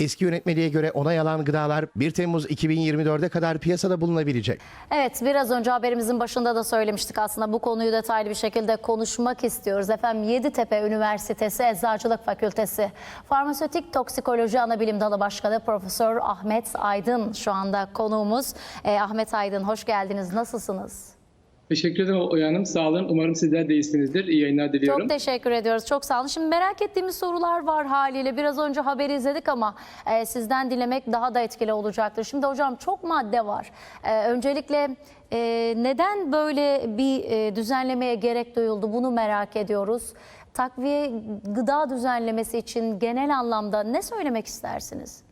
Eski yönetmeliğe göre onay alan gıdalar 1 Temmuz 2024'e kadar piyasada bulunabilecek. Evet biraz önce haberimizin başında da söylemiştik aslında bu konuyu detaylı bir şekilde konuşmak istiyoruz. Efendim Yeditepe Üniversitesi Eczacılık Fakültesi Farmasötik Toksikoloji Anabilim Dalı Başkanı Profesör Ahmet Aydın şu anda konuğumuz. Ee, Ahmet Aydın hoş geldiniz nasılsınız? Teşekkür ederim Oya Hanım. Sağ olun. Umarım sizler de iyisinizdir. İyi yayınlar diliyorum. Çok teşekkür ediyoruz. Çok sağ olun. Şimdi merak ettiğimiz sorular var haliyle. Biraz önce haberi izledik ama e, sizden dinlemek daha da etkili olacaktır. Şimdi hocam çok madde var. E, öncelikle e, neden böyle bir e, düzenlemeye gerek duyuldu? Bunu merak ediyoruz. Takviye gıda düzenlemesi için genel anlamda ne söylemek istersiniz?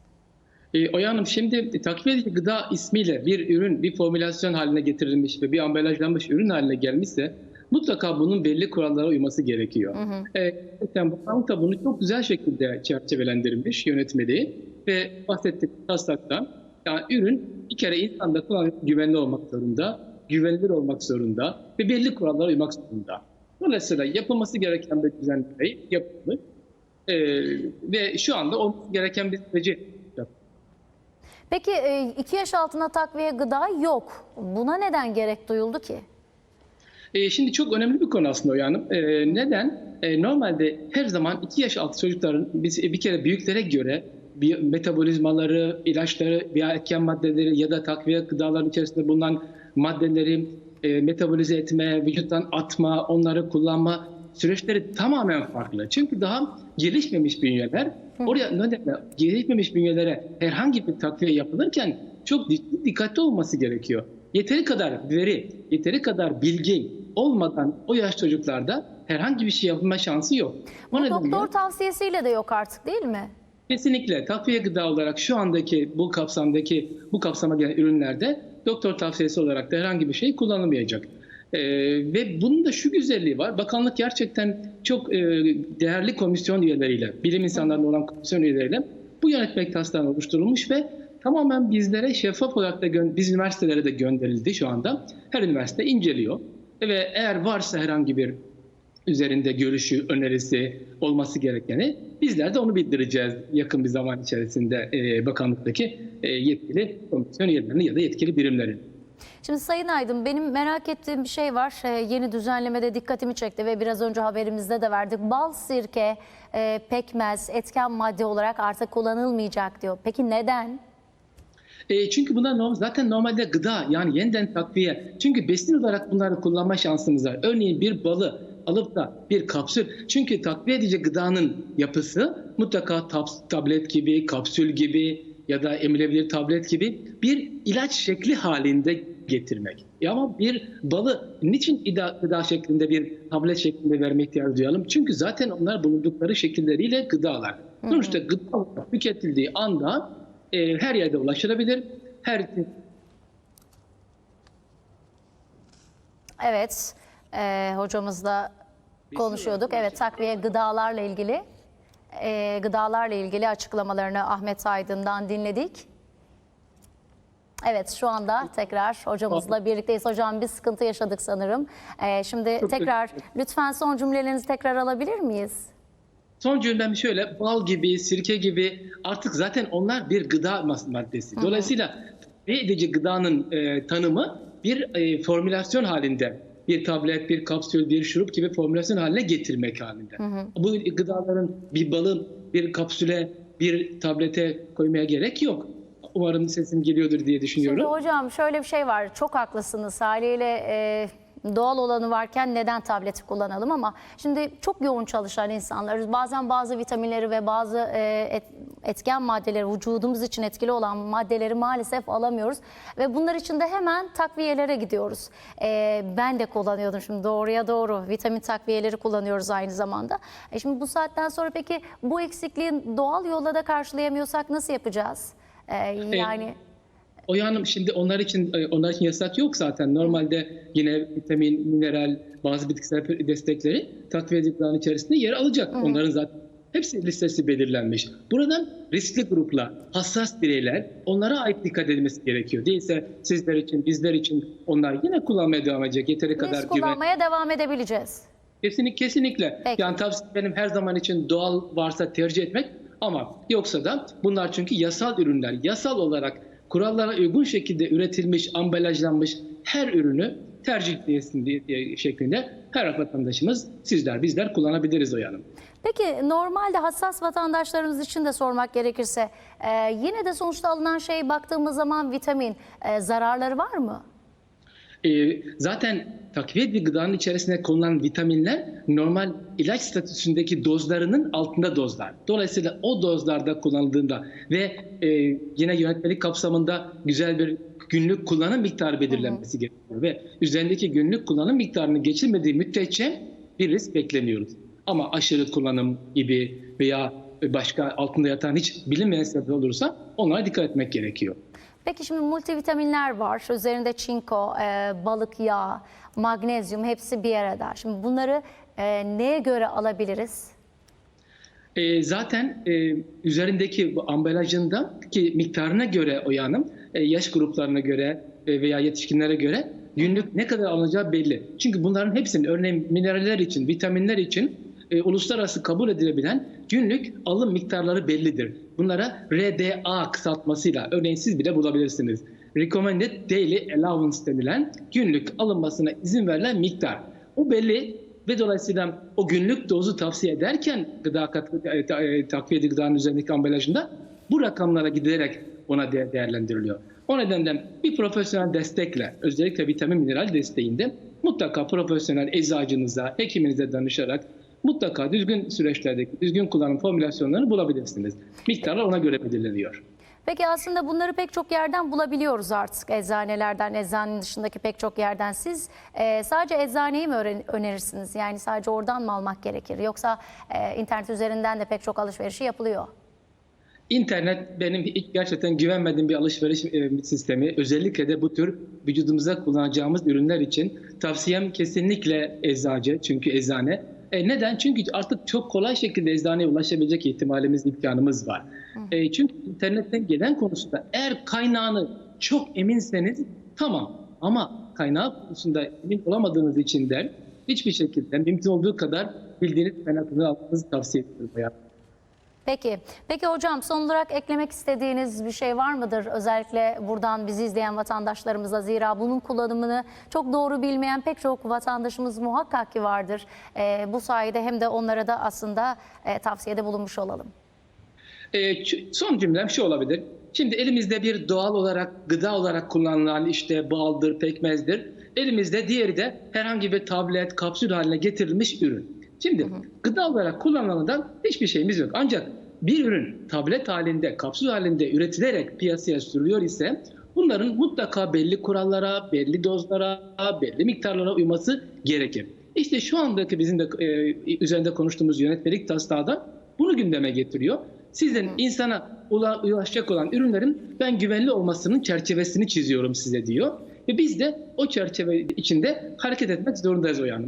Ee, Oya Hanım şimdi takviye edici gıda ismiyle bir ürün bir formülasyon haline getirilmiş ve bir ambalajlanmış ürün haline gelmişse mutlaka bunun belli kurallara uyması gerekiyor. Ee, zaten bakanlık da bunu çok güzel şekilde çerçevelendirmiş yönetmeliği ve bahsettik taslaktan yani ürün bir kere insanda kullanılması güvenli olmak zorunda, güvenilir olmak zorunda ve belli kurallara uymak zorunda. Dolayısıyla yapılması gereken bir düzenleme yapılmış Ee, ve şu anda olması gereken bir süreci. Peki 2 yaş altına takviye gıda yok. Buna neden gerek duyuldu ki? E, şimdi çok önemli bir konu aslında o yani. E, neden? E, normalde her zaman 2 yaş altı çocukların biz bir kere büyüklere göre metabolizmaları, ilaçları, veya etken maddeleri ya da takviye gıdaların içerisinde bulunan maddeleri e, metabolize etme, vücuttan atma, onları kullanma süreçleri tamamen farklı. Çünkü daha gelişmemiş bünyeler, oraya nedenle gelişmemiş bünyelere herhangi bir takviye yapılırken çok dik- dikkatli olması gerekiyor. Yeteri kadar veri, yeteri kadar bilgi olmadan o yaş çocuklarda herhangi bir şey yapılma şansı yok. O Bu nedenle- doktor tavsiyesiyle de yok artık değil mi? Kesinlikle takviye gıda olarak şu andaki bu kapsamdaki bu kapsama gelen ürünlerde doktor tavsiyesi olarak da herhangi bir şey kullanılmayacak. Ee, ve bunun da şu güzelliği var. Bakanlık gerçekten çok e, değerli komisyon üyeleriyle, bilim insanlarının olan komisyon üyeleriyle bu yönetmelik taslağını oluşturulmuş ve tamamen bizlere şeffaf olarak da biz üniversitelere de gönderildi şu anda. Her üniversite inceliyor ve eğer varsa herhangi bir üzerinde görüşü, önerisi olması gerekeni bizler de onu bildireceğiz yakın bir zaman içerisinde e, bakanlıktaki e, yetkili komisyon üyelerine ya da yetkili birimlerin. Şimdi Sayın Aydın benim merak ettiğim bir şey var. Ee, yeni düzenlemede dikkatimi çekti ve biraz önce haberimizde de verdik. Bal, sirke, e, pekmez, etken madde olarak artık kullanılmayacak diyor. Peki neden? E, çünkü bunlar norm- zaten normalde gıda yani yeniden takviye. Çünkü besin olarak bunları kullanma şansımız var. Örneğin bir balı alıp da bir kapsül. Çünkü takviye edici gıdanın yapısı mutlaka tab- tablet gibi, kapsül gibi ya da emilebilir tablet gibi bir ilaç şekli halinde getirmek. Ya ama bir balı niçin ida- gıda şeklinde bir tablet şeklinde verme ihtiyacı duyalım? Çünkü zaten onlar bulundukları şekilleriyle gıdalar. Sonuçta gıda tüketildiği anda e, her yerde ulaşılabilir. Her Evet, e, hocamızla konuşuyorduk. Evet, takviye gıdalarla ilgili, e, gıdalarla ilgili açıklamalarını Ahmet Aydın'dan dinledik. Evet, şu anda tekrar hocamızla birlikteyiz. Hocam bir sıkıntı yaşadık sanırım. E, şimdi Çok tekrar, lütfen son cümlelerinizi tekrar alabilir miyiz? Son cümlem şöyle, bal gibi, sirke gibi artık zaten onlar bir gıda maddesi. Dolayısıyla takviye edici gıdanın e, tanımı bir e, formülasyon halinde. Bir tablet, bir kapsül, bir şurup gibi formülasyon haline getirmek halinde. Bu gıdaların bir balın bir kapsüle, bir tablete koymaya gerek yok. Umarım sesim geliyordur diye düşünüyorum. Şimdi hocam şöyle bir şey var. Çok haklısınız. Haliyle e, doğal olanı varken neden tableti kullanalım ama şimdi çok yoğun çalışan insanlarız. Bazen bazı vitaminleri ve bazı e, et- etken maddeleri vücudumuz için etkili olan maddeleri maalesef alamıyoruz ve bunlar için de hemen takviyelere gidiyoruz. E, ben de kullanıyordum şimdi doğruya doğru vitamin takviyeleri kullanıyoruz aynı zamanda. E, şimdi bu saatten sonra peki bu eksikliği doğal yolla da karşılayamıyorsak nasıl yapacağız? E, yani O Hanım şimdi onlar için e, onlar için yasak yok zaten. Normalde yine vitamin, mineral, bazı bitkisel destekleri takviye içerisinde yer alacak. Onların zaten hepsi listesi belirlenmiş. Buradan riskli gruplar, hassas bireyler onlara ait dikkat edilmesi gerekiyor. Değilse sizler için, bizler için onlar yine kullanmaya devam edecek. Yeteri kadar Biz güven. kullanmaya devam edebileceğiz. Kesinlikle, kesinlikle. Peki. Yani tavsiye benim her zaman için doğal varsa tercih etmek Ama yoksa da bunlar çünkü yasal ürünler. Yasal olarak kurallara uygun şekilde üretilmiş, ambalajlanmış her ürünü tercih etsin diye şeklinde her vatandaşımız sizler bizler kullanabiliriz o yanım. Peki normalde hassas vatandaşlarımız için de sormak gerekirse e, yine de sonuçta alınan şey baktığımız zaman vitamin e, zararları var mı? Ee, zaten takviye bir gıdanın içerisine konulan vitaminler normal ilaç statüsündeki dozlarının altında dozlar. Dolayısıyla o dozlarda kullanıldığında ve e, yine yönetmelik kapsamında güzel bir günlük kullanım miktarı belirlenmesi gerekiyor ve üzerindeki günlük kullanım miktarını geçilmediği müddetçe bir risk beklemiyoruz. Ama aşırı kullanım gibi veya başka altında yatan hiç bilinmeyen sebep olursa onlara dikkat etmek gerekiyor. Peki şimdi multivitaminler var. Üzerinde çinko, e, balık yağı, magnezyum hepsi bir arada. Şimdi bunları e, neye göre alabiliriz? E, zaten e, üzerindeki bu ambalajında ki miktarına göre o yanım, e, yaş gruplarına göre e, veya yetişkinlere göre günlük ne kadar alınacağı belli. Çünkü bunların hepsinin örneğin mineraller için, vitaminler için e, uluslararası kabul edilebilen günlük alım miktarları bellidir. Bunlara RDA kısaltmasıyla örneğin siz bile bulabilirsiniz. Recommended Daily Allowance denilen günlük alınmasına izin verilen miktar. O belli ve dolayısıyla o günlük dozu tavsiye ederken gıda e, e, takviye gıdanın üzerindeki ambalajında bu rakamlara gidilerek ona de- değerlendiriliyor. O nedenle bir profesyonel destekle özellikle vitamin mineral desteğinde mutlaka profesyonel eczacınıza, hekiminize danışarak mutlaka düzgün süreçlerdeki düzgün kullanım formülasyonlarını bulabilirsiniz. Miktarlar ona göre belirleniyor. Peki aslında bunları pek çok yerden bulabiliyoruz artık eczanelerden, eczanenin dışındaki pek çok yerden. Siz e, sadece eczaneyi mi önerirsiniz? Yani sadece oradan mı almak gerekir? Yoksa e, internet üzerinden de pek çok alışverişi yapılıyor. İnternet benim hiç gerçekten güvenmediğim bir alışveriş e, sistemi. Özellikle de bu tür vücudumuza kullanacağımız ürünler için tavsiyem kesinlikle eczacı çünkü eczane. E, neden? Çünkü artık çok kolay şekilde eczaneye ulaşabilecek ihtimalimiz, imkanımız var. E, çünkü internetten gelen konusunda eğer kaynağını çok eminseniz tamam ama kaynağı konusunda emin olamadığınız için de hiçbir şekilde mümkün olduğu kadar bildiğiniz kaynakları almanızı tavsiye ediyorum. Yani. Peki, peki hocam son olarak eklemek istediğiniz bir şey var mıdır? Özellikle buradan bizi izleyen vatandaşlarımıza zira bunun kullanımını çok doğru bilmeyen pek çok vatandaşımız muhakkak ki vardır. Ee, bu sayede hem de onlara da aslında e, tavsiyede bulunmuş olalım. E, son cümlem şu olabilir. Şimdi elimizde bir doğal olarak, gıda olarak kullanılan işte baldır, pekmezdir. Elimizde diğeri de herhangi bir tablet, kapsül haline getirilmiş ürün. Şimdi gıda olarak kullanılanından hiçbir şeyimiz yok. Ancak bir ürün tablet halinde, kapsül halinde üretilerek piyasaya sürülüyor ise bunların mutlaka belli kurallara, belli dozlara, belli miktarlara uyması gerekir. İşte şu andaki bizim de e, üzerinde konuştuğumuz yönetmelik taslağı da bunu gündeme getiriyor. Sizin insana ula- ulaşacak olan ürünlerin ben güvenli olmasının çerçevesini çiziyorum size diyor. Ve biz de o çerçeve içinde hareket etmek zorundayız o yani.